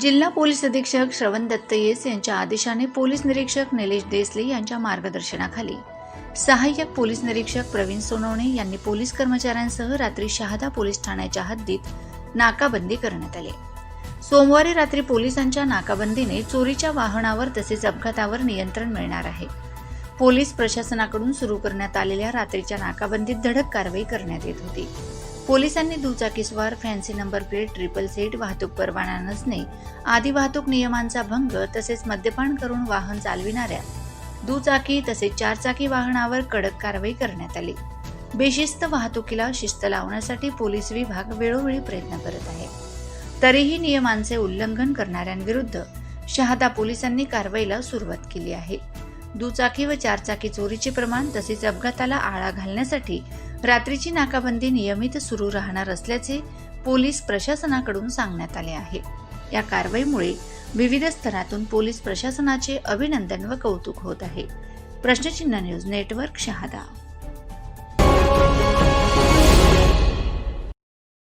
जिल्हा पोलीस अधीक्षक श्रवण दत्त येस यांच्या आदेशाने पोलीस निरीक्षक निलेश देसले यांच्या मार्गदर्शनाखाली सहाय्यक पोलीस निरीक्षक प्रवीण सोनवणे यांनी पोलीस कर्मचाऱ्यांसह रात्री शहादा पोलीस ठाण्याच्या हद्दीत नाकाबंदी करण्यात आली. सोमवारी रात्री पोलिसांच्या नाकाबंदीने चोरीच्या वाहनावर तसेच अपघातावर नियंत्रण मिळणार आहे. पोलीस प्रशासनाकडून सुरू करण्यात आलेल्या रात्रीच्या नाकाबंदीत धडक कारवाई करण्यात येत होती. पोलिसांनी दुचाकीस्वार fancy number plate triple seat वाहतूक परवाना नसणे आदी वाहतूक नियमांचा भंग तसेच मद्यपान करून वाहन चालविणाऱ्या दुचाकी तसेच चारचाकी वाहनावर कडक कारवाई करण्यात आली. बेशिस्त वाहतुकीला शिस्त लावण्यासाठी पोलीस विभाग वेळोवेळी प्रयत्न करत आहे. तरीही नियमांचे उल्लंघन करणाऱ्यांविरुद्ध शहादा पोलिसांनी कारवाईला सुरुवात केली आहे. दुचाकी व चारचाकी चोरीचे प्रमाण तसेच अपघाताला आळा घालण्यासाठी रात्रीची नाकाबंदी नियमित सुरू राहणार असल्याचे पोलीस प्रशासनाकडून सांगण्यात आले आहे. या कारवाईमुळे विविध स्तरातून पोलीस प्रशासनाचे अभिनंदन व कौतुक होत आहे. प्रश्नचिन्ह न्यूज नेटवर्क शहादा.